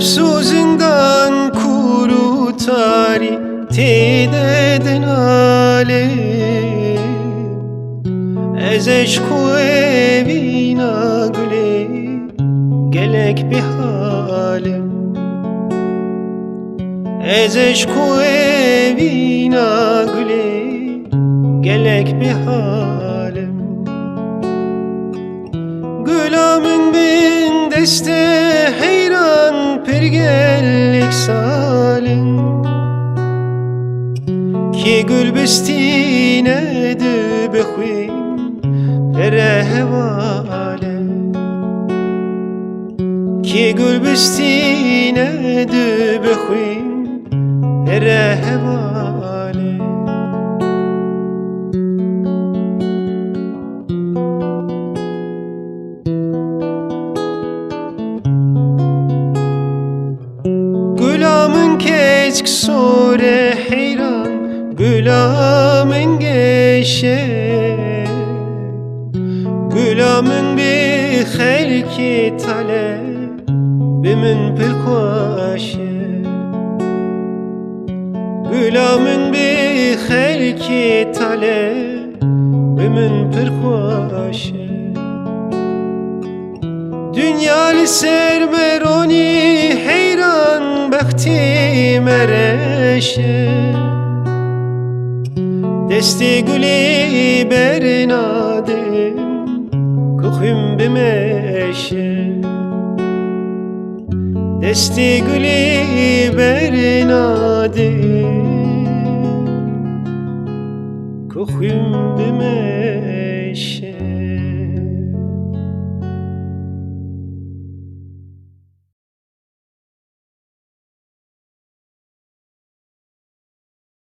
Hep sözünden kuru tari Tededen ale Ez eşku evina güle Gelek bir hale Ez eşku evina güle Gelek bir halem Gülamın bin deste Pergellik salin Ki gül bestine de bexwin Pere hevale. Ki gül bestine de kesk sore heyran Gülamın geşe Gülamın bir xelki tale Bimin bir kuaşe. Gülamın bir xelki tale Bimin bir kuaşe. Dünyalı sermeroni Mereşe Desti gülü bernadim. Kuhum bimeşe Desti gülü bernadim. Kuhum bimeşe